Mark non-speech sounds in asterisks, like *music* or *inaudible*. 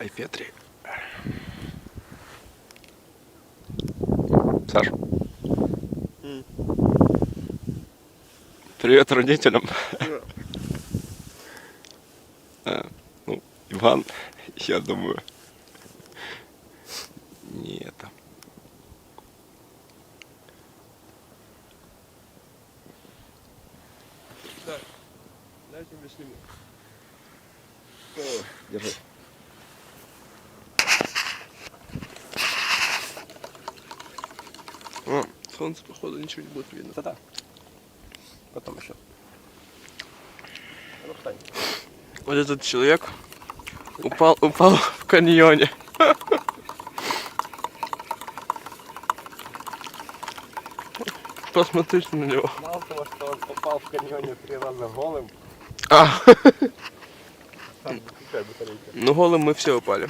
Айпетри. Саш. М. Привет родителям. *laughs* Э, ну, Иван, я думаю, не это. Я тебе сниму. Держи. О, солнце, походу, ничего не будет видно. Да-да. Потом еще. Ну. Вот этот человек упал, упал *laughs* в каньоне. *laughs* Посмотрите на него. Мало того, что он попал в каньоне три раза голым, А, батарейки. ну голым мы все упали.